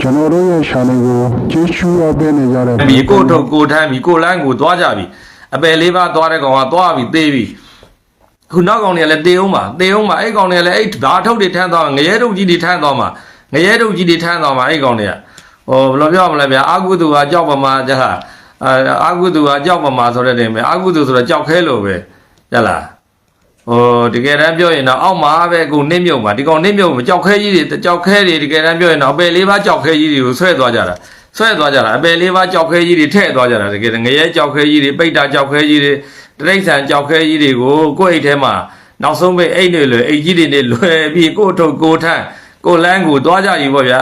ကျွန်တော်တို့ရဲ့ channel ကိုကြည့်ရှုရပေးနေကြတဲ့ပြီကိုထုတ်ကိုထမ်းပြီကိုလန်းကိုသွားကြပြီအပယ်လေးပါးသွားတဲ့ကောင်ကသွားပြီသေးပြီခုနောက်ကောင်တွေကလည်းတေအောင်ပါတေအောင်ပါအဲ့ကောင်တွေကလည်းအဲ့ဓာထုတ်တွေထမ်းသွားငရဲထုတ်ကြီးတွေထမ်းသွားမှာငရဲထုတ်ကြီးတွေထမ်းသွားမှာအဲ့ကောင်တွေကဟိုဘယ်လိုပြောမလဲဗျာအာကုသူကကြောက်ပမာကြဟာအာကုသူကကြောက်ပမာဆိုတဲ့နေမယ်အာကုသူဆိုတော့ကြောက်ခဲလို့ပဲကြလား ဟိုတကယ်တမ်းပြောရင်တော့အောက်မှာပဲကိုနစ်မြုပ်မှာဒီကောင်နစ်မြုပ်မှာကြောက်ခဲကြီးတွေကြောက်ခဲတွေတကယ်တမ်းပြောရင်တော့အပယ်လေးပါးကြောက်ခဲကြီးတွေကိုဆွဲသွားကြတာဆွဲသွားကြတာအပယ်လေးပါးကြောက်ခဲကြီးတွေထည့်သွားကြတာတကယ်ငရဲကြောက်ခဲကြီးတွေပိတ်တာကြောက်ခဲကြီးတွေတရိတ်ဆန်ကြောက်ခဲကြီးတွေကိုကိုယ့်အိတ်ထဲမှာနောက်ဆုံးပဲအိတ်တွေလွယ်အိတ်ကြီးတွေနဲ့လွယ်ပြီးကိုယ့်ထုတ်ကိုယ်ထန့်ကိုယ်လန်းကိုသွားကြပြီပေါ့ဗျာ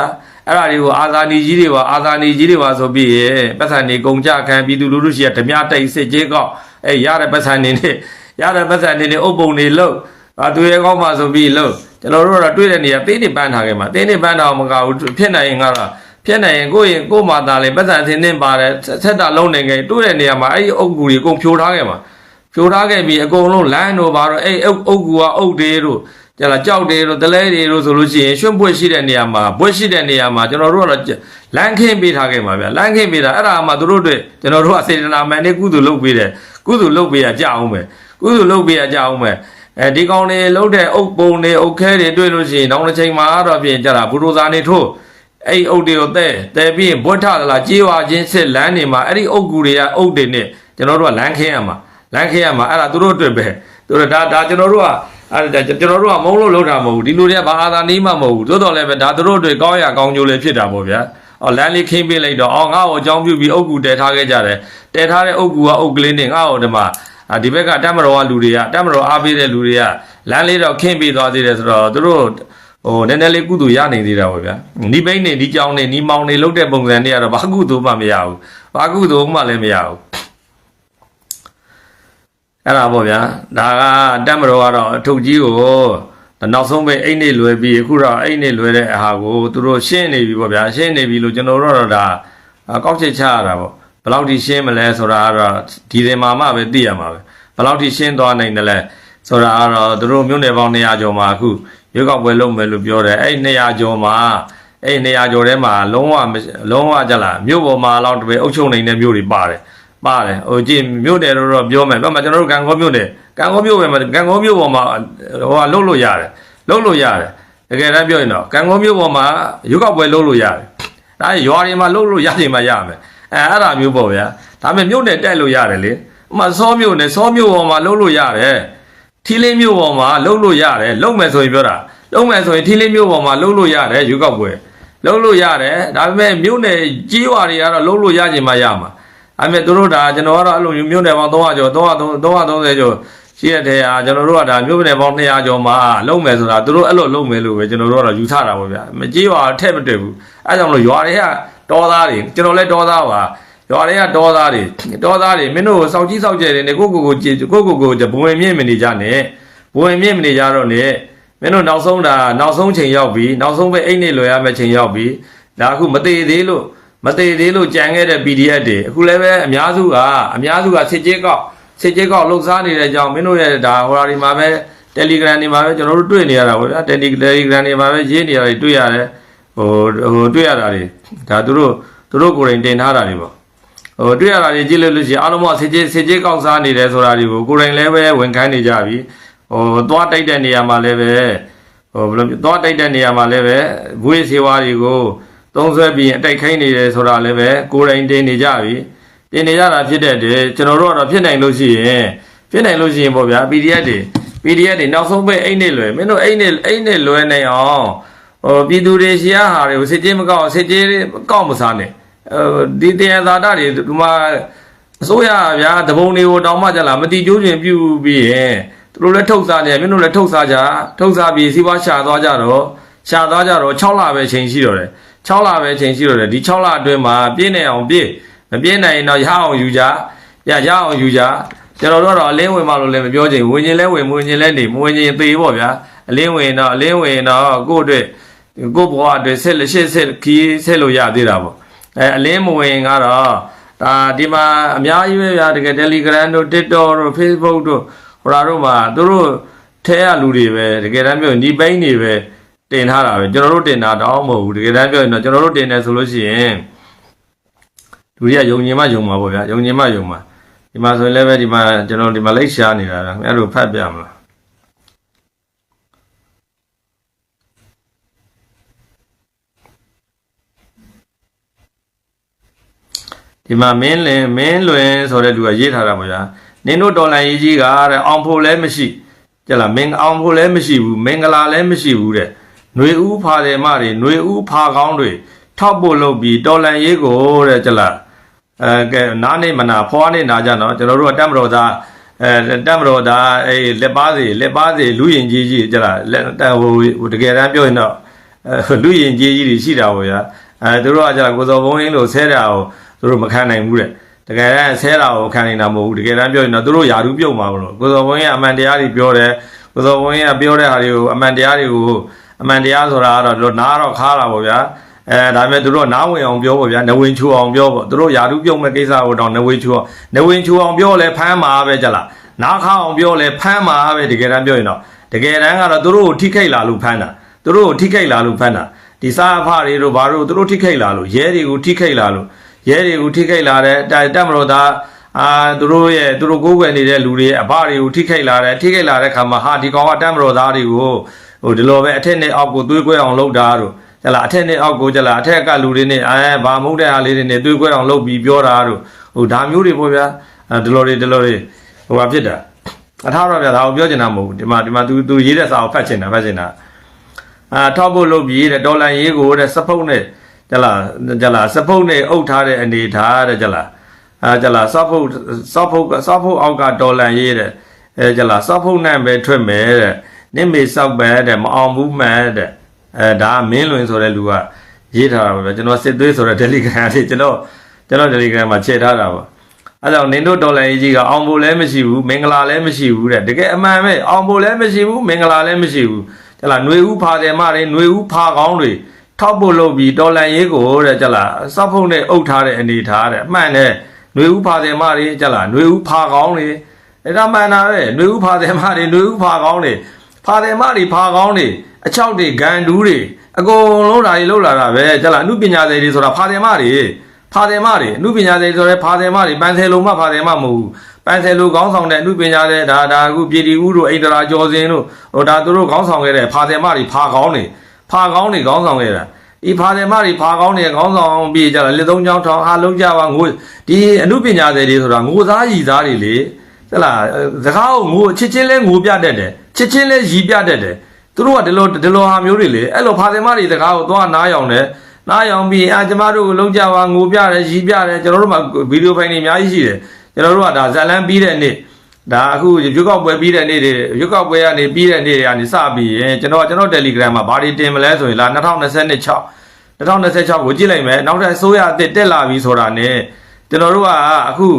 အဲ့ဒါတွေကိုအာဇာနည်ကြီးတွေပါအာဇာနည်ကြီးတွေပါဆိုပြီးရပတ်စံနေကုံကြခံပြည်သူလူထုရှိရဓမြတိတ်စစ်ကြီးကောက်အဲ့ရတဲ့ပတ်စံနေနဲ့ ရတဲ့ပတ်စံနေနဲ့အုပ်ပုံတွေလှုပ်အာသူရဲကောက်မှဆိုပြီးလှုပ်ကျွန်တော်တို့ကတော့တွေ့တဲ့နေရာသေးနေပန်းထားခဲ့မှာသေးနေပန်းထားအောင်မကဘူးဖြစ်နိုင်ရင်ကတော့ဖြစ်နေရင်ကိုယ့်ရင်ကိုယ့်မာသားလေးပတ်စံသင်းသင်းပါတယ်ဆက်တာလုံးနေကြတွေ့တဲ့နေရာမှာအဲ့ဒီအုပ်ကူတွေအကုန်ဖြိုထားခဲ့မှာဖြိုထားခဲ့ပြီးအကုန်လုံးလမ်းတို့ဘာတော့အဲ့အုပ်အုပ်ကူကအုပ်တွေတို့ကျလာကြောက်တွေတို့တလဲတွေတို့ဆိုလို့ရှိရင်ရွှွန့်ပွက်ရှိတဲ့နေရာမှာပွက်ရှိတဲ့နေရာမှာကျွန်တော်တို့ကတော့လမ်းခင်းပေးထားခဲ့မှာဗျလမ်းခင်းပေးတာအဲ့ဒါမှတို့တို့တွေကျွန်တော်တို့ကစေတနာမှန်နဲ့ကုသိုလ်လုပ်ပေးတယ်ကုသိုလ်လုပ်ပေးရကြအောင်ပဲ ကုသိုလ်လုပ်ပေးရကြအောင်ပဲအဲဒီကောင်တွေလှုပ်တဲ့အုပ်ပုံတွေအုပ်ခဲတွေတွေ့လို့ရှိရင်နောက်တစ်ချိန်မှာတော့ပြင်ကြတာဘူရိုဇာနေထိုးအဲ့ဒီအုတ်တွေကိုတဲ့တဲ့ပြီးရင်ဘွတ်ထသလားကြေးဝါချင်းစစ်လမ်းနေမှာအဲ့ဒီအုတ်ကူတွေကအုတ်တွေနဲ့ကျွန်တော်တို့ကလမ်းခင်းရမှာလမ်းခင်းရမှာအဲ့ဒါသူတို့အတွက်ပဲသူတို့ဒါဒါကျွန်တော်တို့ကအဲ့ဒါကျွန်တော်တို့ကမုံလို့လောက်တာမဟုတ်ဘူးဒီလူတွေကဘာအာသာနီးမှမဟုတ်ဘူးသို့တော်လည်းပဲဒါသူတို့တွေကောင်းရကောင်းကျိုးလည်းဖြစ်တာပေါ့ဗျာအော်လမ်းလေးခင်းပေးလိုက်တော့အော်ငါ့ကိုအကြောင်းပြုပြီးအုတ်ကူတဲထားခဲ့ကြတယ်တဲထားတဲ့အုတ်ကူကအုတ်ကလေးနဲ့ငါ့ကိုဒီမှာ အာဒီဘက်ကတက်မတော်ကလူတွေကတက်မတော်အားပေးတဲ့လူတွေကလမ်းလေးတော့ခင်းပေးသွားသေးတယ်ဆိုတော့သူတို့ဟိုနည်းနည်းလေးကုသိုလ်ရနိုင်သေးတာပေါ့ဗျာနီးပိန်းနေနီးကြောင်းနေနီးမောင်နေလုတ်တဲ့ပုံစံတွေကတော့ဘာကုသိုလ်မှမရဘူးဘာကုသိုလ်မှလည်းမရဘူးအဲ့ဒါပေါ့ဗျာဒါကတက်မတော်ကတော့အထုပ်ကြီးကိုနောက်ဆုံးပဲအိတ်နေလွယ်ပြီးအခုတော့အိတ်နေလွယ်တဲ့အဟာကိုသူတို့ရှင်းနေပြီပေါ့ဗျာရှင်းနေပြီလို့ကျွန်တော်တို့တော့ဒါကောက်ချက်ချရတာပေါ့ ဘယ်လောက်ထိရှင်းမလဲဆိုတာကတော့ဒီတွေမှာမှပဲသိရမှာပဲဘယ်လောက်ထိရှင်းသွားနိုင်တယ်လဲဆိုတာကတော့သူတို့မြို့နယ်ပေါင်း200ကျော်မှာအခုရွေးကောက်ပွဲလုပ်မယ်လို့ပြောတယ်အဲ့200ကျော်မှာအဲ့200ကျော်ထဲမှာလုံးဝလုံးဝကြလားမြို့ပေါ်မှာတော့တပည့်အုပ်ချုပ်နိုင်တဲ့မြို့တွေပါတယ်ပါတယ်ဟိုကြည့်မြို့နယ်တော့ပြောမယ်ဘာမှကျွန်တော်တို့ကံကောမြို့နယ်ကံကောမြို့ပဲမှာကံကောမြို့ပေါ်မှာဟိုကလုပ်လို့ရတယ်လုပ်လို့ရတယ်တကယ်တမ်းပြောရင်တော့ကံကောမြို့ပေါ်မှာရွေးကောက်ပွဲလုပ်လို့ရတယ်ဒါရွာတွေမှာလုပ်လို့ရချိန်မှာရမယ် အဲအဲ့ဒါမျိုးပေါ့ဗျာဒါပေမဲ့မြို့နယ်တက်လို့ရတယ်လေဥမာစောမြို့နယ်စောမြို့ပေါ်မှာလုပ်လို့ရတယ်ထီလင်းမြို့ပေါ်မှာလုပ်လို့ရတယ်လုပ်မယ်ဆိုရင်ပြောတာလုပ်မယ်ဆိုရင်ထီလင်းမြို့ပေါ်မှာလုပ်လို့ရတယ်ရွေးကောက်ပွဲလုပ်လို့ရတယ်ဒါပေမဲ့မြို့နယ်ကြီးရွာတွေကတော့လုပ်လို့ရချိန်မှာရမှာအဲ့မဲ့တို့ဒါကျွန်တော်ကတော့အဲ့လိုမြို့နယ်ပေါင်း300ကျော်300 330ကျော်ရှိတဲ့ထဲဟာကျွန်တော်တို့ကဒါမြို့နယ်ပေါင်း200ကျော်မှာလုံးမယ်ဆိုတာတို့အဲ့လိုလုံးမယ်လို့ပဲကျွန်တော်တို့ကတော့ယူဆတာပေါ့ဗျာမကြီးရွာထက်မတွေ့ဘူးအဲ့ကြောင့်မလို့ရွာတွေက တောသားတွေကျွန်တော်လည်းတောသားပါရွာတွေကတောသားတွေတောသားတွေမင်းတို့စောက်ကြီးစောက်ကျဲတွေနေကိုကိုကိုကိုကိုကိုဘဝင်မြင့်မနေကြနဲ့ဘဝင်မြင့်မနေကြတော့နဲ့မင်းတို့နောက်ဆုံးဒါနောက်ဆုံးချိန်ရောက်ပြီနောက်ဆုံးပဲအိတ်နေလွယ်ရမယ့်ချိန်ရောက်ပြီဒါအခုမသေးသေးလို့မသေးသေးလို့ကြံခဲ့တဲ့ PDF တွေအခုလည်းပဲအများစုကအများစုကစစ်ကြေးကောက်စစ်ကြေးကောက်လှုပ်ရှားနေတဲ့အကြောင်းမင်းတို့ရဲ့ဒါဟိုဟာဒီမှာပဲ Telegram တွေမှာပဲကျွန်တော်တို့တွေ့နေရတာပေါ့ဗျာ Telegram တွေမှာပဲရေးနေရတာတွေ့ရတယ်ဟိုဟိုတွေ့ရတာတွေ ဒါသူတို့သူတို့ကိုယ်တိုင်တင်ထားတာတွေပေါ့ဟိုတွေ့ရတာတွေကြည့်လို့လို့ရှိရင်အားလုံးကစစ်ကြေးစစ်ကြေးကောက်စားနေတယ်ဆိုတာတွေကိုကိုယ်တိုင်လည်းပဲဝန်ခံနေကြပြီဟိုသွားတိုက်တဲ့နေရာမှာလည်းပဲဟိုဘယ်လိုသွားတိုက်တဲ့နေရာမှာလည်းပဲဘွေးစေဝါတွေကိုသုံးဆွဲပြီးအတိုက်ခိုင်းနေတယ်ဆိုတာလည်းပဲကိုယ်တိုင်တင်နေကြပြီတင်နေကြတာဖြစ်တဲ့တည်းကျွန်တော်တို့ကတော့ဖြစ်နိုင်လို့ရှိရင်ဖြစ်နိုင်လို့ရှိရင်ပေါ့ဗျာ PDF တွေ PDF တွေနောက်ဆုံးပဲအိတ်နဲ့လွယ်မင်းတို့အိတ်နဲ့အိတ်နဲ့လွယ်နေအောင် ဟိုပြည်သူတွေရှီရဟာတွေကိုစစ်ကြေးမကောက်စစ်ကြေးကောက်မစားနဲ့ဟိုဒီတရားသာတာတွေဒီမှာအစိုးရဗျာတပုံတွေကိုတောင်းမှကြလားမတိကျိုးကျင်ပြုပြီးရင်သူတို့လည်းထုတ်စားတယ်မင်းတို့လည်းထုတ်စားကြထုတ်စားပြီးစီးပွားရှာသွားကြတော့ရှာသွားကြတော့6လပဲချိန်ရှိတော့တယ်6လပဲချိန်ရှိတော့တယ်ဒီ6လအတွင်းမှာပြည့်နေအောင်ပြည့်မပြည့်နိုင်ရင်တော့ရအောင်ယူကြရရအောင်ယူကြကျွန်တော်တို့ကတော့အလင်းဝင်မှလို့လည်းမပြောချင်ဝင်ခြင်းလဲဝင်မဝင်ခြင်းလဲနေမဝင်ခြင်းသေပေါ့ဗျာအလင်းဝင်တော့အလင်းဝင်တော့ကိုယ့်အတွက် ကိုယ့်ဘဝအတွက်ဆက်လက်ရှစ်ဆက်ခီးဆက်လို့ရသေးတာပေါ့အဲအလင်းမဝင်ကတော့ဒါဒီမှာအများကြီးပဲဗျာတကယ် Telegram တို့ TikTok တို့ Facebook တို့ဟိုလာတို့မှာသူတို့ထဲရလူတွေပဲတကယ်တမ်းပြောညီပိန်းတွေပဲတင်ထားတာပဲကျွန်တော်တို့တင်တာတောင်းမဟုတ်ဘူးတကယ်တမ်းပြောရင်တော့ကျွန်တော်တို့တင်တယ်ဆိုလို့ရှိရင်လူတွေကယုံကြည်မှယုံမှာပေါ့ဗျာယုံကြည်မှယုံမှာဒီမှာဆိုရင်လည်းပဲဒီမှာကျွန်တော်ဒီမှာလိုက်ရှားနေတာလားအဲ့လိုဖတ်ပြမလား ဒီမှာမင်းလင်မင်းလွင်ဆိုတဲ့လူကရေးထားတာပေါ့ဗျာနင်တို့တော်လန်ရေးကြီးကတဲ့အောင်ဖို့လည်းမရှိကြလားမင်းအောင်ဖို့လည်းမရှိဘူးမင်္ဂလာလည်းမရှိဘူးတဲ့ຫນွေဦးဖာတယ်မတွေຫນွေဦးဖာကောင်းတွေထောက်ဖို့လုပ်ပြီးတော်လန်ရေးကိုတဲ့ကြလားအဲကဲနားနေမနာဖွားနေနာကြတော့ကျွန်တော်တို့ကတက်မတော်သားအဲတက်မတော်သားအဲလက်ပါစီလက်ပါစီလူရင်ကြီးကြီးကြလားလက်ဟိုတကယ်တမ်းပြောရင်တော့အဲလူရင်ကြီးကြီးတွေရှိတာပေါ့ဗျာအဲသူတို့ကကြလားကိုစောဘုံရင်းလို့ဆဲတာကို သူတို့မခံနိုင်ဘူးတဲ့တကယ်တမ်းဆဲတာကိုခံနေတာမဟုတ်ဘူးတကယ်တမ်းပြောရင်တော့သူတို့ယာရုပြုတ်မှာမလို့ကိုစောဘုန်းကြီးကအမှန်တရားတွေပြောတယ်ကိုစောဘုန်းကြီးကပြောတဲ့ဟာတွေကိုအမှန်တရားတွေကိုအမှန်တရားဆိုတာကတော့တို့နားတော့ခါတာပေါ့ဗျာအဲဒါပေမဲ့သူတို့နားဝင်အောင်ပြောပေါ့ဗျာနဝင်ချူအောင်ပြောပေါ့သူတို့ယာရုပြုတ်မဲ့ကိစ္စကိုတော့နဝင်ချူအောင်နဝင်ချူအောင်ပြောလဲဖမ်းမှာပဲကြလားနားခါအောင်ပြောလဲဖမ်းမှာပဲတကယ်တမ်းပြောရင်တော့တကယ်တမ်းကတော့သူတို့ကိုထိခိုက်လာလို့ဖမ်းတာသူတို့ကိုထိခိုက်လာလို့ဖမ်းတာဒီစားအဖတွေတို့ဘာတို့သူတို့ထိခိုက်လာလို့ရဲတွေကိုထိခိုက်လာလို့ ရဲတွေကိုထိခိုက်လာတဲ့တိုင်တက်မလို့သားအာသူတို့ရဲ့သူတို့ကိုးကွယ်နေတဲ့လူတွေရဲ့အဘတွေကိုထိခိုက်လာတဲ့ထိခိုက်လာတဲ့ခါမှာဟာဒီကောင်ကတက်မလို့သားတွေကိုဟိုဒီလိုပဲအထက်နဲ့အောက်ကိုသွေးကွဲအောင်လုပ်တာတို့ကြလားအထက်နဲ့အောက်ကိုကြလားအထက်ကလူတွေနဲ့အဲဘာမဟုတ်တဲ့အားလေးတွေနဲ့သွေးကွဲအောင်လုပ်ပြီးပြောတာတို့ဟိုဒါမျိုးတွေပေါ့ဗျာအဲဒီလိုတွေဒီလိုတွေဟိုဟာဖြစ်တာအထားတော့ဗျာဒါကိုပြောချင်တာမဟုတ်ဘူးဒီမှာဒီမှာ तू तू ရေးတဲ့စာကိုဖတ်ချင်တာဖတ်ချင်တာအာထောက်ဖို့လုပ်ပြီးတဲ့ဒေါ်လာရေးကိုတဲ့စပုတ်နဲ့ ကြလားကြလားစပုတ်နဲ့အုပ်ထားတဲ့အနေထားတဲ့ကြလားအဲကြလားစောက်ဖုတ်စောက်ဖုတ်စောက်ဖုတ်အောက်ကဒေါ်လန်ရေးတဲ့အဲကြလားစောက်ဖုတ်နဲ့ပဲထွက်မယ်တဲ့နင့်မေစောက်ပဲတဲ့မအောင်ဘူးမှန်တဲ့အဲဒါကမင်းလွင်ဆိုတဲ့လူကရေးထားတာပါပဲကျွန်တော်စစ်သွေးဆိုတဲ့ Telegram လေးကျွန်တော်ကျွန်တော် Telegram မှာချက်ထားတာပါအဲကြောင့်နင်တို့ဒေါ်လာရေးကြီးကအောင်ဖို့လည်းမရှိဘူးမင်္ဂလာလည်းမရှိဘူးတဲ့တကယ်အမှန်ပဲအောင်ဖို့လည်းမရှိဘူးမင်္ဂလာလည်းမရှိဘူးကြလားຫນွေဦးဖာတယ်မတွေຫນွေဦးဖာကောင်းတွေ ထောက်ဖို့လုပ်ပြီးတော်လန်ရေးကိုတဲ့ကြလားစောက်ဖုတ်နဲ့အုပ်ထားတဲ့အနေထားတဲ့အမှန်နဲ့ຫນွေဥဖာတယ်မတွေကြလားຫນွေဥဖာကောင်းတွေအဲ့ဒါမှန်တာပဲຫນွေဥဖာတယ်မတွေຫນွေဥဖာကောင်းတွေဖာတယ်မတွေဖာကောင်းတွေအချောက်တွေဂန်ဒူးတွေအကုန်လုံးဓာကြီးလှုပ်လာတာပဲကြလားအမှုပညာတွေဆိုတာဖာတယ်မတွေဖာတယ်မတွေအမှုပညာတွေဆိုရဲဖာတယ်မတွေပန်ဆယ်လုံးမဖာတယ်မမဟုတ်ဘူးပန်ဆယ်လိုခေါင်းဆောင်တဲ့အမှုပညာတွေဒါဒါအခုပြည်တီဦးတို့အိန္ဒရာကျော်စင်တို့ဟိုဒါသူတို့ခေါင်းဆောင်ခဲ့တဲ့ဖာတယ်မတွေဖာကောင်းတွေ ဖာကောင်းတွေခေါင်းဆောင်ခဲ့တာဒီဖာတယ်မတွေဖာကောင်းတွေခေါင်းဆောင်ပြီးကြတယ်လက်သုံးချောင်းထောင်အားလုံးကြပါငိုဒီအမှုပညာတွေတွေဆိုတာငိုသားရည်သားတွေလေဟဲ့လားစကားကိုငိုချစ်ချင်းလဲငိုပြတတ်တယ်ချစ်ချင်းလဲရည်ပြတတ်တယ်သူတို့ကဒီလိုဒီလိုဟာမျိုးတွေလေအဲ့လိုဖာတယ်မတွေစကားကိုသွားနားယောင်တယ်နားယောင်ပြီးအာကျမတို့ကိုလုံးကြပါငိုပြတယ်ရည်ပြတယ်ကျွန်တော်တို့မှာဗီဒီယိုဖိုင်တွေအများကြီးရှိတယ်ကျွန်တော်တို့ကဒါဇက်လန်းပြီးတဲ့နေ့ ဒါအခုရွက်ောက်ပွဲပြီးတဲ့နေ့တွေရွက်ောက်ပွဲကနေပြီးတဲ့နေ့တွေကနေစပြီးရင်ကျွန်တော်ကျွန်တော် Telegram မှာဘာတွေတင်မလဲဆိုရင်လာ2026 2026ကိုကြည့်လိုက်မယ်နောက်ထပ်အစိုးရအသစ်တက်လာပြီဆိုတာ ਨੇ ကျွန်တော်တို့ကအခု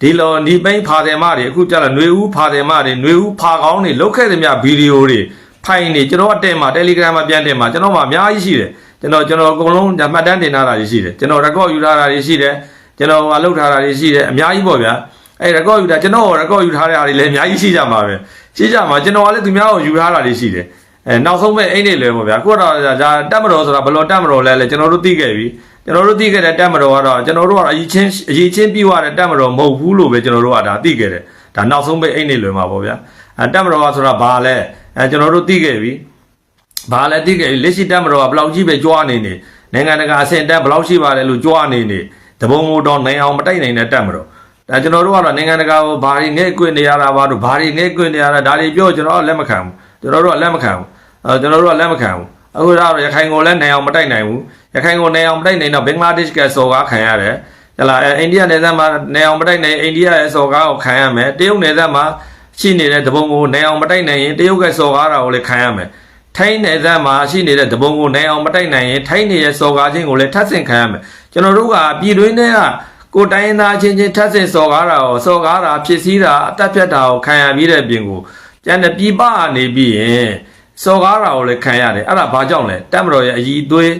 ဒီလိုဒီပိန်းဖာတယ်မတွေအခုကြလာຫນွေဦးဖာတယ်မတွေຫນွေဦးဖာကောင်းတွေလုတ်ခဲ့သမျှဗီဒီယိုတွေဖိုင်တွေကျွန်တော်ကတက်မှာ Telegram မှာပြန်တင်မှာကျွန်တော်မှာအများကြီးရှိတယ်ကျွန်တော်ကျွန်တော်အကုန်လုံးမှတ်တမ်းတင်ထားတာတွေရှိတယ်ကျွန်တော် record ယူထားတာတွေရှိတယ်ကျွန်တော်ဟာလုတ်ထားတာတွေရှိတယ်အများကြီးပေါ့ဗျာ အဲ့ record ယူတာကျွန်တော် record ယူထားတဲ့အားတွေလည်းအများကြီးရှိကြမှာပဲရှိကြမှာကျွန်တော်ကလည်းသူများကိုယူထားတာတွေရှိတယ်အဲနောက်ဆုံးပဲအိတ်နေလွယ်ပေါ့ဗျာခုတော့ဒါတက်မတော်ဆိုတာဘယ်လိုတက်မတော်လဲလဲကျွန်တော်တို့သိခဲ့ပြီကျွန်တော်တို့သိခဲ့တဲ့တက်မတော်ကတော့ကျွန်တော်တို့ကအရေးချင်းအရေးချင်းပြီးသွားတဲ့တက်မတော်မဟုတ်ဘူးလို့ပဲကျွန်တော်တို့ကဒါသိခဲ့တယ်ဒါနောက်ဆုံးပဲအိတ်နေလွယ်မှာပေါ့ဗျာအဲတက်မတော်ကဆိုတာဘာလဲအဲကျွန်တော်တို့သိခဲ့ပြီဘာလဲသိခဲ့ပြီလက်ရှိတက်မတော်ကဘယ်လောက်ကြီးပဲကြွားနေနေနိုင်ငံတကာအဆင့်တန်းဘယ်လောက်ရှိပါလဲလို့ကြွားနေနေတဘုံမို့တော့နိုင်အောင်မတိုက်နိုင်တဲ့တက်မတော် ဒါကျွန်တော်တို့ကတော့နိုင်ငံတကာကိုဘာတွေငဲ့ကွနေရတာပါတို့ဘာတွေငဲ့ကွနေရတာဒါတွေပြောကျွန်တော်ကလက်မခံဘူးကျွန်တော်တို့ကလက်မခံဘူးအဲကျွန်တော်တို့ကလက်မခံဘူးအခုတော့ရခိုင်ကိုလည်းနိုင်အောင်မတိုက်နိုင်ဘူးရခိုင်ကိုနိုင်အောင်မတိုက်နိုင်တော့ဘင်္ဂလားဒေ့ရှ်ကစော်ကားခံရတယ်ဟလာအဲအိန္ဒိယနယ်စပ်မှာနိုင်အောင်မတိုက်နိုင်အိန္ဒိယရဲ့စော်ကားကိုခံရမယ်တရုတ်နယ်စပ်မှာရှိနေတဲ့တဘုံကိုနိုင်အောင်မတိုက်နိုင်ရင်တရုတ်ကစော်ကားတာကိုလည်းခံရမယ်ထိုင်းနယ်စပ်မှာရှိနေတဲ့တဘုံကိုနိုင်အောင်မတိုက်နိုင်ရင်ထိုင်းနယ်ရဲ့စော်ကားခြင်းကိုလည်းထပ်ဆင့်ခံရမယ်ကျွန်တော်တို့ကပြည်တွင်းထဲက ကိုတိုင်းရင်းသားချင်းချင်းထပ်ဆင့်စော်ကားတာကိုစော်ကားတာဖြစ်စည်းတာအသက်ဖြတ်တာကိုခံရပြီးတဲ့ပြင်ကိုကျန်တဲ့ပြည်ပကနေပြီးရင်စော်ကားတာကိုလည်းခံရတယ်အဲ့ဒါဘာကြောင့်လဲတက်မတော်ရဲ့အည်သွေး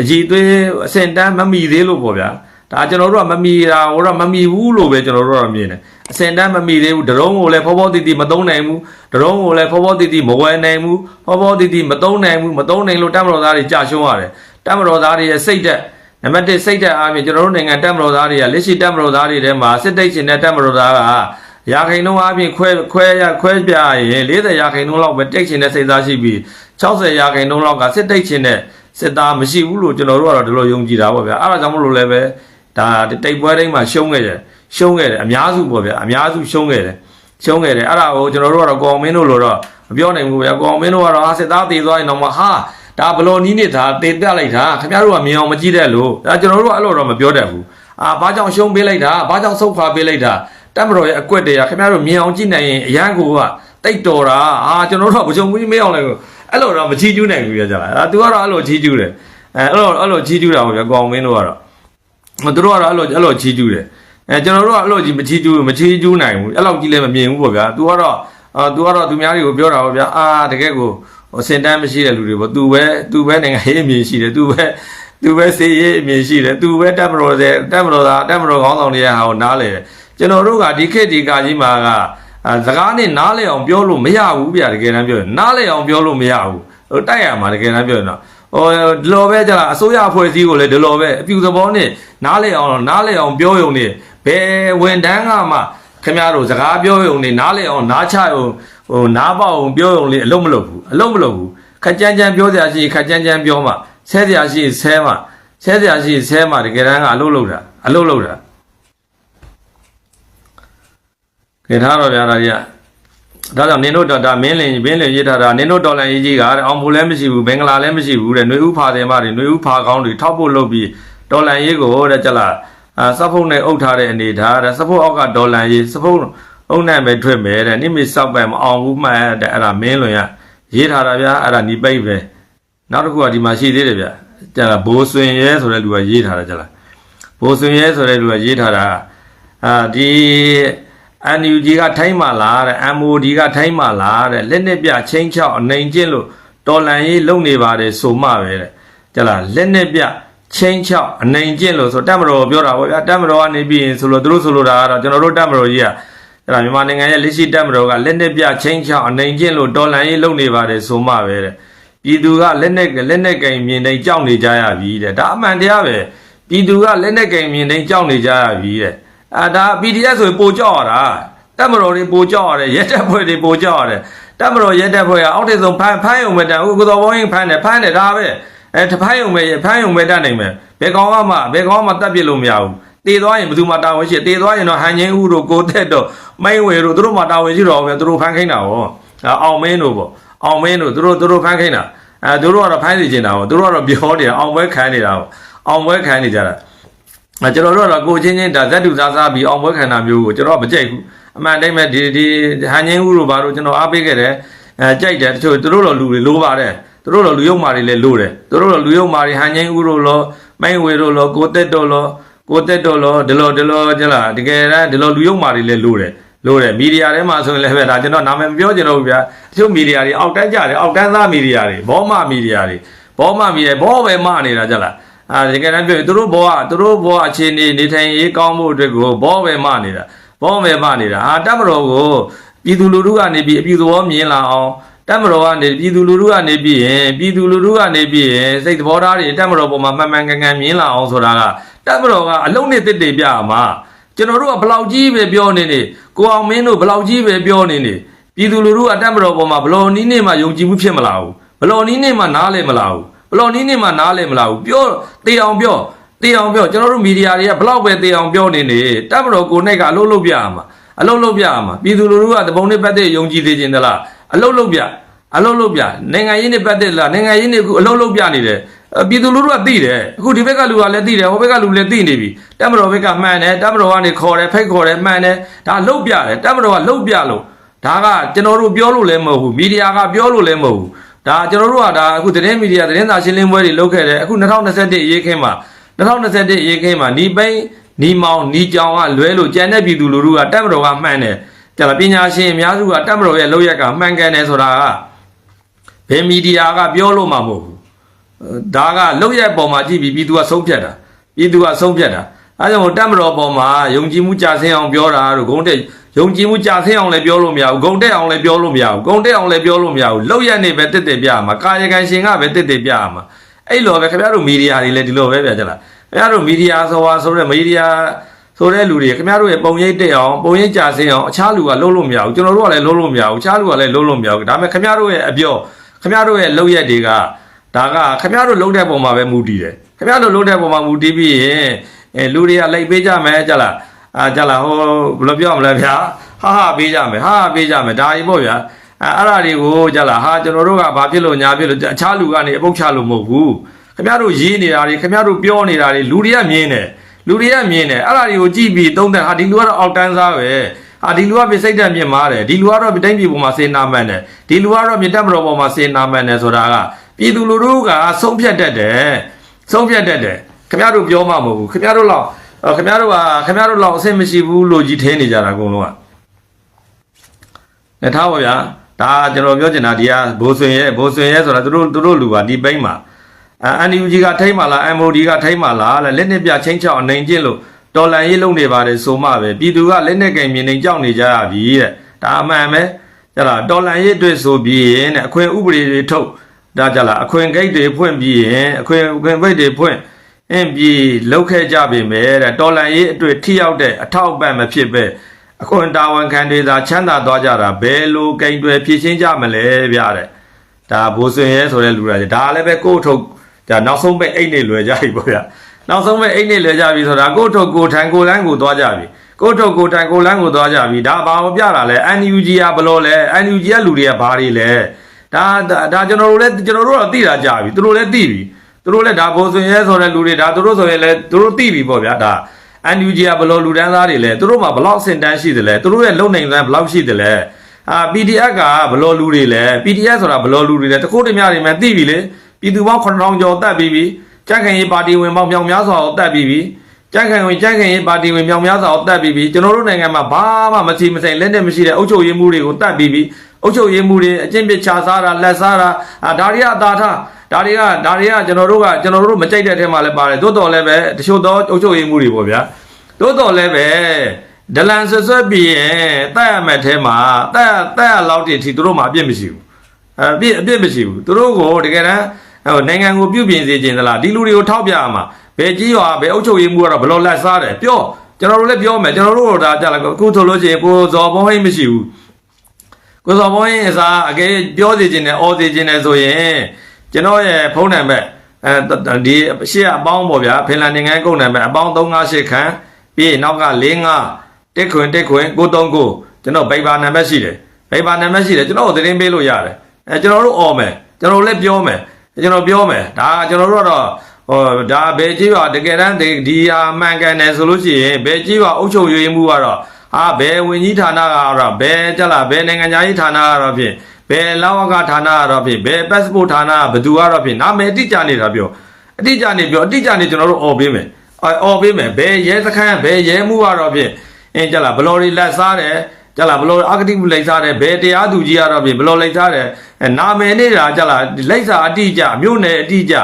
အည်သွေးအစင်တန်းမမီသေးလို့ပေါ့ဗျာဒါကျွန်တော်တို့ကမမီတာဟိုတော့မမီဘူးလို့ပဲကျွန်တော်တို့ကမြင်တယ်အစင်တန်းမမိသေးဘူးဒရုန်းကိုလည်းဖောဖောတီတီမသုံးနိုင်ဘူးဒရုန်းကိုလည်းဖောဖောတီတီမဝယ်နိုင်ဘူးဖောဖောတီတီမသုံးနိုင်ဘူးမသုံးနိုင်လို့တပ်မတော်သားတွေကြာရှုံးရတယ်တပ်မတော်သားတွေရဲ့စိတ်သက် နံပါတ်1စိတ်သက်အားဖြင့်ကျွန်တော်တို့နိုင်ငံတပ်မတော်သားတွေကလက်ရှိတပ်မတော်သားတွေထဲမှာစစ်တိတ်ရှင်တဲ့တပ်မတော်သားကရာခိုင်နှုန်းအားဖြင့်ခွဲခွဲရခွဲပြရင်40ရာခိုင်နှုန်းလောက်ပဲတိတ်ရှင်တဲ့စိတ်သားရှိပြီး60ရာခိုင်နှုန်းလောက်ကစစ်တိတ်ရှင်တဲ့စစ်သားမရှိဘူးလို့ကျွန်တော်တို့ကတော့ဒီလိုယုံကြည်တာပေါ့ဗျာအဲ့ဒါကြောင့်မလို့လည်းပဲဒါတိတ်ပွဲတိုင်းမှာရှုံးခဲ့တယ်ရှုံးခဲ့တယ်အများစုပေါ့ဗျာအများစုရှုံးခဲ့တယ်ရှုံးခဲ့တယ်အဲ့ဒါကိုကျွန်တော်တို့ကတော့ကောင်မင်းတို့လိုတော့မပြောနိုင်ဘူးဗျာကောင်မင်းတို့ကတော့ဟာစစ်သားတည်သွားရင်တော့မှဟာ ဒါဘလော်နီးနေတာတည်တက်လိုက်တာခင်ဗျားတို့ကမြင်အောင်မကြည့်တဲ့လို့ဒါကျွန်တော်တို့ကအဲ့လိုတော့မပြောတတ်ဘူးအာဘာကြောင့်ရှုံးပေးလိုက်တာဘာကြောင့်ဆုတ်ခွာပေးလိုက်တာတက်မတော်ရဲ့အကွက်တွေကခင်ဗျားတို့မြင်အောင်ကြည့်နိုင်ရင်အရန်ကိုကတိတ်တော်တာအာကျွန်တော်တို့ကမကြုံဘူးမေးအောင်လည်းအဲ့လိုတော့မချီးကျူးနိုင်ဘူးကြလားအာသူကတော့အဲ့လိုချီးကျူးတယ်အဲအဲ့လိုအဲ့လိုချီးကျူးတာပေါ့ဗျာကောင်မင်းတို့ကတော့ဟိုသူတို့ကတော့အဲ့လိုအဲ့လိုချီးကျူးတယ်အဲကျွန်တော်တို့ကအဲ့လိုကြီးမချီးကျူးမချီးကျူးနိုင်ဘူးအဲ့လောက်ကြီးလည်းမမြင်ဘူးပေါ့ဗျာသူကတော့အာသူကတော့သူများတွေကိုပြောတာပေါ့ဗျာအာတကယ်ကို ဟိုစင်တန်းမရှိတဲ့လူတွေပေါ့သူပဲသူပဲနိုင်ငံရေးအမြင်ရှိတယ်သူပဲသူပဲစေရေးအမြင်ရှိတယ်သူပဲတက်မတော်တဲ့တက်မတော်သားတက်မတော်ခေါင်းဆောင်တွေကဟာကိုနားလေတယ်ကျွန်တော်တို့ကဒီခေတ်ဒီကာကြီးမှာကအာစကားနဲ့နားလေအောင်ပြောလို့မရဘူးဗျာတကယ်တမ်းပြောရင်နားလေအောင်ပြောလို့မရဘူးဟိုတိုက်ရမှာတကယ်တမ်းပြောရင်တော့ဟိုဒီလိုပဲကြာအစိုးရအဖွဲ့အစည်းကိုလည်းဒီလိုပဲအပြူသဘောနဲ့နားလေအောင်နားလေအောင်ပြောရုံနဲ့ဘယ်ဝန်တန်းကမှခင်ဗျားတို့စကားပြောရုံနဲ့နားလေအောင်နားချရုံ ဟိုနားပေါအောင်ပြောရုံလေးအလုံးမလုပ်ဘူးအလုံးမလုပ်ဘူးခက်ကြမ်းကြမ်းပြောစရာရှိရင်ခက်ကြမ်းကြမ်းပြောမှဆဲစရာရှိရင်ဆဲမှဆဲစရာရှိရင်ဆဲမှတကယ်တမ်းကအလုံးလုပ်တာအလုံးလုပ်တာကဲထားတော့ဗျာဒါကြီးက ဒါကြောင့်နင်တို့တော်ဒါမင်းလင်မင်းလင်ရေးထားတာနင်တို့တော်လန်ရေးကြီးကတဲ့အောင်ဖို့လည်းမရှိဘူးဘင်္ဂလားလည်းမရှိဘူးတဲ့ຫນွေဥဖာတယ်မတွေຫນွေဥဖာကောင်းတွေထောက်ဖို့လုပ်ပြီးတော်လန်ရေးကိုတဲ့ကြလားအာစဖုတ်နဲ့အုပ်ထားတဲ့အနေထားတဲ့စဖုတ်အောက်ကတော်လန်ရေးစဖုတ် အုပ်နဲ့ပဲထွက်မယ်တဲ့နိမိတ်စောက်ပဲမအောင်ဘူးမှန်တဲ့အဲ့ဒါမင်းလွင်ရရေးထားတာဗျာအဲ့ဒါညီပိတ်ပဲနောက်တစ်ခုကဒီမှာရှိသေးတယ်ဗျကြလားဘိုးဆွင်ရဲဆိုတဲ့လူကရေးထားတာကြလားဘိုးဆွင်ရဲဆိုတဲ့လူကရေးထားတာအာဒီ NUG ကထိုင်းမှလာတဲ့ MOD ကထိုင်းမှလာတဲ့လက်နက်ပြချင်းချောက်အနေကျင့်လို့တော်လန်ရေးလုံနေပါတယ်ဆိုမှပဲတဲ့ကြလားလက်နက်ပြချင်းချောက်အနေကျင့်လို့ဆိုတက်မတော်ပြောတာပေါ့ဗျာတက်မတော်ကနေပြီးရင်ဆိုလို့သူတို့ဆိုလိုတာကတော့ကျွန်တော်တို့တက်မတော်ကြီးက ကြလားမြန်မာနိုင်ငံရဲ့လက်ရှိတက်မတော်ကလက်နက်ပြချင်းချောက်အနေကျင့်လို့တော်လန်ရေးလုံနေပါတယ်ဆိုမှပဲတဲ့ပြည်သူကလက်နက်လက်နက်ကင်မြင်တိုင်းကြောက်နေကြရပြီတဲ့ဒါအမှန်တရားပဲပြည်သူကလက်နက်ကင်မြင်တိုင်းကြောက်နေကြရပြီတဲ့အာဒါ PDF ဆိုရင်ပိုကြောက်ရတာတက်မတော်တွေပိုကြောက်ရတယ်ရဲတပ်ဖွဲ့တွေပိုကြောက်ရတယ်တက်မတော်ရဲတပ်ဖွဲ့ကအောက်ထစ်ဆုံးဖမ်းဖမ်းရုံပဲတန်ဥက္ကသောဘောင်းရင်ဖမ်းတယ်ဖမ်းတယ်ဒါပဲအဲတဖမ်းရုံပဲဖမ်းရုံပဲတတ်နိုင်မယ်ဘယ်ကောင်ကမှဘယ်ကောင်မှတတ်ပြစ်လို့မရဘူး တည်သွားရင်ဘယ်သူမှတာဝန်ရှိတည်သွားရင်တော့ဟန်ချင်းဦးတို့ကိုသက်တော့မိုင်းဝယ်တို့သူတို့မှတာဝန်ရှိတော့ပဲသူတို့ဖမ်းခိုင်းတာဟောအောင်မင်းတို့ပေါ့အောင်မင်းတို့သူတို့သူတို့ဖမ်းခိုင်းတာအဲသူတို့ကတော့ဖမ်းစီချင်တာဟောသူတို့ကတော့ပြောနေတာအောင်ပွဲခံနေတာဟောအောင်ပွဲခံနေကြတာအဲကျွန်တော်တို့ကတော့ကိုချင်းချင်းဒါဇက်တူစားစားပြီးအောင်ပွဲခန္ဓာမျိုးကိုကျွန်တော်ကမကြိုက်ဘူးအမှန်တိုင်းပဲဒီဒီဟန်ချင်းဦးတို့ဘာလို့ကျွန်တော်အားပေးခဲ့တယ်အဲကြိုက်တယ်တချို့သူတို့တော့လူတွေလိုပါတယ်သူတို့တော့လူယုံမာတွေလည်းလိုတယ်သူတို့တော့လူယုံမာတွေဟန်ချင်းဦးတို့လောမိုင်းဝေတို့လောကိုတက်တို့လော ကိုတက်တို့လောဒီလိုဒီလိုကျလားတကယ်တမ်းဒီလိုလူယုံမာတွေလည်းလိုတယ်လိုတယ်မီဒီယာထဲမှာဆိုရင်လည်းပဲဒါကျွန်တော်နာမည်မပြောချင်တော့ဘူးဗျာတချို့မီဒီယာတွေအောက်တန်းကြတယ်အောက်တန်းသားမီဒီယာတွေဘောမမီဒီယာတွေဘောမမီဒီယာဘောပဲမနေတာကြလားအာတကယ်တမ်းပြောရင်သူတို့ဘောကသူတို့ဘောအခြေအနေနေထိုင်ရေးကောင်းမှုအတွက်ကိုဘောပဲမနေတာဘောပဲမနေတာအာတပ်မတော်ကိုပြည်သူလူထုကနေပြီးအပြည်သူဘောမြင်လာအောင်တပ်မတော်ကနေပြည်သူလူထုကနေပြီးရင်ပြည်သူလူထုကနေပြီးရင်စိတ်သဘောထားတွေတပ်မတော်ပေါ်မှာမှန်မှန်ကန်ကန်မြင်လာအောင်ဆိုတာက တပ်မတော်ကအလုံးနဲ့တစ်တေပြရမှာကျွန်တော်တို့ကဘလောက်ကြီးပဲပြောနေနေကိုအောင်မင်းတို့ဘလောက်ကြီးပဲပြောနေနေပြည်သူလူထုကတပ်မတော်ပေါ်မှာဘလော်နီးနေမှယုံကြည်မှုဖြစ်မလာဘူးဘလော်နီးနေမှနားလဲမလာဘူးဘလော်နီးနေမှနားလဲမလားဘူးပြောတေအောင်ပြောတေအောင်ပြောကျွန်တော်တို့မီဒီယာတွေကဘလောက်ပဲတေအောင်ပြောနေနေတပ်မတော်ကိုနိုင်ကအလုပ်လုပ်ပြရမှာအလုပ်လုပ်ပြရမှာပြည်သူလူထုကတပုံနဲ့ပတ်သက်ယုံကြည်သေးခြင်းသလားအလုပ်လုပ်ပြအလုပ်လုပ်ပြနိုင်ငံရေးနဲ့ပတ်သက်လားနိုင်ငံရေးနဲ့အခုအလုပ်လုပ်ပြနေတယ်အဲ့ ပြည်သူလူထုကသိတယ်အခုဒီဘက်ကလူကလည်းသိတယ်ဟိုဘက်ကလူလည်းသိနေပြီတပ်မတော်ဘက်ကမှန်တယ်တပ်မတော်ကနေခေါ်တယ်ဖိတ်ခေါ်တယ်မှန်တယ်ဒါလုပ်ပြတယ်တပ်မတော်ကလုပ်ပြလို့ဒါကကျွန်တော်တို့ပြောလို့လည်းမဟုတ်ဘူးမီဒီယာကပြောလို့လည်းမဟုတ်ဘူးဒါကျွန်တော်တို့ကဒါအခုသတင်းမီဒီယာသတင်းစာရှင်းလင်းပွဲတွေလုပ်ခဲ့တယ်အခု2021အရေးခင်းမှာ2021အရေးခင်းမှာနီပိန်နီမောင်နီကြောင်ကလွဲလို့ကြံတဲ့ပြည်သူလူထုကတက်မတော်ကမှန်တယ်ကျန်ပညာရှင်အများစုကတက်မတော်ရဲ့လောက်ရက်ကမှန်ကန်တယ်ဆိုတာကဘယ်မီဒီယာကပြောလို့မှမဟုတ်ဘူးအဲ ဒါကလောက်ရက်ပေါ်မှာကြည့်ပြီးပြည်သူကဆုံးဖြတ်တာပြည်သူကဆုံးဖြတ်တာအဲကြောင့်တက်မတော်ပေါ်မှာယုံကြည်မှုကြာဆင်းအောင်ပြောတာတို့ဂုံတက်ယုံကြည်မှုကြာဆင်းအောင်လည်းပြောလို့မရဘူးဂုံတက်အောင်လည်းပြောလို့မရဘူးဂုံတက်အောင်လည်းပြောလို့မရဘူးလောက်ရက်နေပဲတက်တက်ပြရမှာကာယကံရှင်ကပဲတက်တက်ပြရမှာအဲ့လိုပဲခင်ဗျားတို့မီဒီယာတွေလည်းဒီလိုပဲပြကြလားခင်ဗျားတို့မီဒီယာဆိုပါဆိုတဲ့မီဒီယာဆိုတဲ့လူတွေခင်ဗျားတို့ရဲ့ပုံရိပ်တက်အောင်ပုံရိပ်ကြာဆင်းအောင်အခြားလူကလုံးလို့မရဘူးကျွန်တော်တို့ကလည်းလုံးလို့မရဘူးအခြားလူကလည်းလုံးလို့မရဘူးဒါပေမဲ့ခင်ဗျားတို့ရဲ့အပြောခင်ဗျားတို့ရဲ့လောက်ရက်တွေက ဒါကခင်ဗျားတို့လုံးတဲ့ပုံမှာပဲမူတည်တယ်ခင်ဗျားတို့လုံးတဲ့ပုံမှာမူတည်ပြီးရင်အဲလူတွေကလိုက်ပေးကြမယ်ကြလားအာကြလားဟိုဘယ်လိုပြောမလဲဗျာဟာဟာပေးကြမယ်ဟာဟာပေးကြမယ်ဒါကြီးပေါ့ဗျာအဲအဲ့ဒါတွေကိုကြလားဟာကျွန်တော်တို့ကဘာဖြစ်လို့ညာဖြစ်လို့အခြားလူကနေအပုတ်ချလို့မဟုတ်ဘူးခင်ဗျားတို့ရေးနေတာတွေခင်ဗျားတို့ပြောနေတာတွေလူတွေကမြင်တယ်လူတွေကမြင်တယ်အဲ့ဒါတွေကိုကြည့်ပြီးသုံးသပ်ဟာဒီလူကတော့အောက်တန်းစားပဲဟာဒီလူကပြစိတ်တက်မြင့်မားတယ်ဒီလူကတော့တိုင်းပြည်ပေါ်မှာစေနာမှန်တယ်ဒီလူကတော့မြေတက်မတော်ပေါ်မှာစေနာမှန်တယ်ဆိုတာက ပြည်သူလူထုကဆုံးဖြတ်တတ်တယ်ဆုံးဖြတ်တတ်တယ်ခင်ဗျားတို့ပြောမှမဟုတ်ဘူးခင်ဗျားတို့လောက်အော်ခင်ဗျားတို့ကခင်ဗျားတို့လောက်အဆင်မရှိဘူးလို့ကြီးထင်းနေကြတာအကုန်လုံးက။နဲ့ထားပါဗျာ။ဒါကျွန်တော်ပြောချင်တာဒီကဘိုးဆွင်ရဲ့ဘိုးဆွင်ရဲ့ဆိုတာသူတို့သူတို့လူပါဒီပိန်းမှာအန်ယူဂျီကထိမ့်ပါလား MOD ကထိမ့်ပါလားလဲလက်နက်ပြချင်းချောက်အနိုင်ကျင့်လို့တော်လန်ရေးလုံးနေပါတယ်ဆိုမှပဲပြည်သူကလက်နက်ကင်မြင်နေကြောက်နေကြရပြီတဲ့။ဒါအမှန်ပဲ။ကြလားတော်လန်ရေးအတွက်ဆိုပြီးရင်တဲ့အခွင့်ဥပဒေတွေထုတ် ဒါကြလားအခွင့်ဂိတ်တွေဖွင့်ပြီးရင်အခွင့်အခွင့်ဘိတ်တွေဖွင့်အင်းပြီးလောက်ခဲ့ကြပြီမဲ့တဲ့တော်လန်ရေးအတွက်ထိရောက်တဲ့အထောက်အပံ့မဖြစ်ပဲအခွန်တာဝန်ခံတွေသာချမ်းသာသွားကြတာဘယ်လိုကိန်တွေဖြည့်ရှင်းကြမလဲဗျာတဲ့ဒါဘိုးစွင်ရဲဆိုတဲ့လူတွေဒါလည်းပဲကိုယ့်ထုတ်ဒါနောက်ဆုံးပဲအိတ်နေလွယ်ကြပြီပေါ့ဗျာနောက်ဆုံးပဲအိတ်နေလွယ်ကြပြီဆိုတာကိုယ့်ထုတ်ကိုယ်ထန်ကိုယ်လန်းကိုသွားကြပြီကိုယ့်ထုတ်ကိုယ်ထန်ကိုယ်လန်းကိုသွားကြပြီဒါဘာကိုပြတာလဲ NUG ကဘလို့လဲ NUG ကလူတွေကဘာတွေလဲ ဒါဒါကျွန်တော်တို့လည်းကျွန်တော်တို့တော့သိတာကြပြီသူတို့လည်းသိပြီသူတို့လည်းဒါဘိုးစွင်ရဲဆိုတဲ့လူတွေဒါသူတို့ဆိုရင်လည်းသူတို့သိပြီပေါ့ဗျာဒါ NUG ကဘယ်လိုလူတန်းသားတွေလဲသူတို့မှာဘယ်လောက်စင်တန်းရှိတယ်လဲသူတို့ရဲ့လုံနိုင်သန်းဘယ်လောက်ရှိတယ်လဲအာ PDF ကဘယ်လိုလူတွေလဲ PDF ဆိုတာဘယ်လိုလူတွေလဲတခုတည်းများတွေမှသိပြီလေပြည်သူပေါင်း9000ကျော်တတ်ပြီးပြီကြက်ခင်ရေးပါတီဝင်ပေါင်းမြောင်များစွာကိုတတ်ပြီးပြီကြက်ခင်ဝင်ကြက်ခင်ရေးပါတီဝင်မြောင်များစွာကိုတတ်ပြီးပြီကျွန်တော်တို့နိုင်ငံမှာဘာမှမစီမဆိုင်လက်နဲ့မရှိတဲ့အုပ်ချုပ်ရေးမှုတွေကိုတတ်ပြီးပြီ အုပ်ချုပ်ရေးမှုတွေအကျင့်ပြချစားတာလက်စားတာအာဒါတွေကအသာထားဒါတွေကဒါတွေကကျွန်တော်တို့ကကျွန်တော်တို့မကြိုက်တဲ့အထက်မှာလည်းပါတယ်သို့တော်လည်းပဲတချို့သောအုပ်ချုပ်ရေးမှုတွေပေါ့ဗျာတိုးတော်လည်းပဲဒလန်ဆွဆွပြီးရင်တက်ရမဲ့အဲမှာတက်တက်ရလောက်တည်းအထိသူတို့မှာအပြစ်မရှိဘူးအဲအပြစ်အပြစ်မရှိဘူးသူတို့ကိုတကယ်တမ်းဟိုနိုင်ငံကိုပြုပြင်စေခြင်းသလားဒီလူတွေကိုထောက်ပြရမှာဘယ်ကြီးရွာဘယ်အုပ်ချုပ်ရေးမှုကတော့ဘယ်လိုလက်စားတယ်ပြောကျွန်တော်တို့လည်းပြောမယ်ကျွန်တော်တို့ဒါကြလာအခုဆိုလို့ရှိရင်ကိုဇော်ဘုံဟိမရှိဘူး ကိုဇော်ဘုံဟိအစားအကဲပြောစေခြင်းနဲ့အော်စေခြင်းနဲ့ဆိုရင်ကျွန်တော်ရဲ့ဖုန်းနံပါတ်အဲဒီရှေ့အပေါင်းပေါ့ဗျာဖင်လန်နိုင်ငံကုန်နံပါတ်အပေါင်း358ခန်းပြီးရင်နောက်က၄၅တက်ခွင်တက်ခွင်939ကျွန်တော်ဗိဗာနံပါတ်ရှိတယ်ဗိဗာနံပါတ်ရှိတယ်ကျွန်တော်တို့သတင်းပေးလို့ရတယ်အဲကျွန်တော်တို့អော်မယ်ကျွန်တော်လည်းပြောမယ်ကျွန်တော်ပြောမယ်ဒါကျွန်တော်တို့ကတော့ဟိုဒါဘယ်ကြီးပါတကယ်တမ်းဒီဒီဟာမှန်ကန်တယ်ဆိုလို့ရှိရင်ဘယ်ကြီးပါအုပ်ချုပ်ရေးမှုကတော့ ဟာဘယ်ဝင်ကြီးဌာနကတော့ဘယ်ကြလားဘယ်နိုင်ငံသားရေးဌာနကတော့ဖြင့်ဘယ်လောကဌာနကတော့ဖြင့်ဘယ် passport ဌာနကဘယ်သူကတော့ဖြင့်နာမည်အတိအကျနေတာပြောအတိအကျနေပြောအတိအကျနေကျွန်တော်တို့អော်ပေးမယ်အော်ပေးမယ်ဘယ်ရဲစခန်းဘယ်ရဲမှုကတော့ဖြင့်အင်းကြလားဘလော်တွေလက်စားတယ်ကြလားဘလော်အာဂတိမှုလိုက်စားတယ်ဘယ်တရားသူကြီးကတော့ဖြင့်ဘလော်လိုက်စားတယ်အဲနာမည်နေတာကြလားလိုက်စားအတိအကျမြို့နယ်အတိအကျ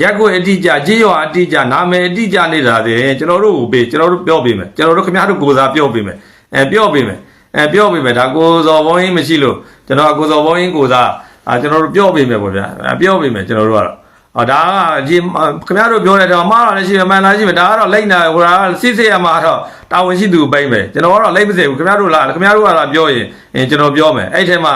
ရက်ကွက်အတိအကျကြေးရွာအတိအကျနာမည်အတိအကျနေတာတဲ့ကျွန်တော်တို့ကိုပေးကျွန်တော်တို့ပြောပေးမယ်ကျွန်တော်တို့ခင်ဗျားတို့ကိုစားပြောပေးမယ် အဲပြောပေးမယ်အဲပြောပေးမယ်ဒါကိုစော်ဘုံရင်းမရှိလို့ကျွန်တော်ကကိုစော်ဘုံရင်းကိုစားအာကျွန်တော်တို့ပြောပေးမယ်ပေါ့ဗျာအဲပြောပေးမယ်ကျွန်တော်တို့ကတော့ဟောဒါကဒီခင်ဗျားတို့ပြောတဲ့တော့မှားတာလည်းရှိတယ်မှန်တာရှိတယ်ဒါကတော့လိမ့်တာဟိုဒါစစ်စစ်ရမှာတော့တာဝန်ရှိသူပိမ့်မယ်ကျွန်တော်ကတော့လိမ့်မစေဘူးခင်ဗျားတို့လားခင်ဗျားတို့ကလားပြောရင်အင်းကျွန်တော်ပြောမယ်အဲ့ထဲမှာ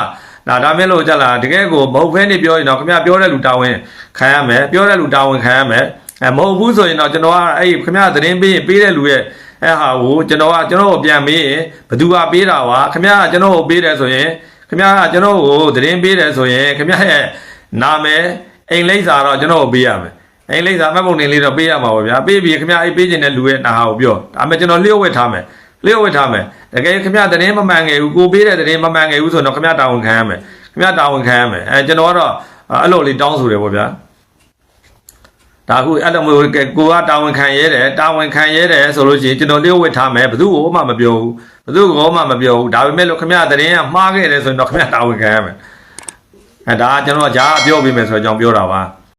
ဒါဒါမဲ့လို့ကြလားတကယ်ကိုမဟုတ်ဖဲနေပြောရင်တော့ခင်ဗျားပြောတဲ့လူတာဝန်ခံရမယ်ပြောတဲ့လူတာဝန်ခံရမယ်အဲမဟုတ်ဘူးဆိုရင်တော့ကျွန်တော်ကအဲ့ခင်ဗျားသတင်းပေးရင်ပေးတဲ့လူရဲ့ အဲ့ဟာကိုကျွန်တော်ကကျွန်တော်ကိုပြန်မေးရင်ဘသူကပေးတာဝါခင်ဗျားကကျွန်တော်ကိုပေးတယ်ဆိုရင်ခင်ဗျားကကျွန်တော်ကိုသတင်းပေးတယ်ဆိုရင်ခင်ဗျားရဲ့နာမည်အိမ်လိပ်စာတော့ကျွန်တော်ကိုပေးရမယ်အိမ်လိပ်စာမှတ်ပုံတင်လေးတော့ပေးရမှာပါဗျာပေးပြီးခင်ဗျားအိပ်ပေးခြင်းတဲ့လူရဲ့နာဟာကိုပြောဒါပေမဲ့ကျွန်တော်လျှို့ဝှက်ထားမယ်လျှို့ဝှက်ထားမယ်တကယ်ခင်ဗျားသတင်းမမှန်ငယ်ဘူးကိုပေးတဲ့သတင်းမမှန်ငယ်ဘူးဆိုတော့ခင်ဗျားတာဝန်ခံရမယ်ခင်ဗျားတာဝန်ခံရမယ်အဲကျွန်တော်ကတော့အဲ့လိုလေးတောင်းဆိုတယ်ပေါ့ဗျာ ဒါအခုအဲ့လိုမျိုးကိုကတာဝန်ခံရဲတယ်တာဝန်ခံရဲတယ်ဆိုလို့ရှိရင်ကျွန်တော်လျှို့ဝှက်ထားမယ်ဘယ်သူ့ကိုမှမပြောဘူးဘယ်သူ့ကိုမှမပြောဘူးဒါပေမဲ့လို့ခမရသတင်းကမှားခဲ့တယ်ဆိုရင်တော့ခမရတာဝန်ခံရမယ်အဲဒါကကျွန်တော်ကဂျားပြောပေးမယ်ဆိုတော့ကြောင်ပြောတာပါ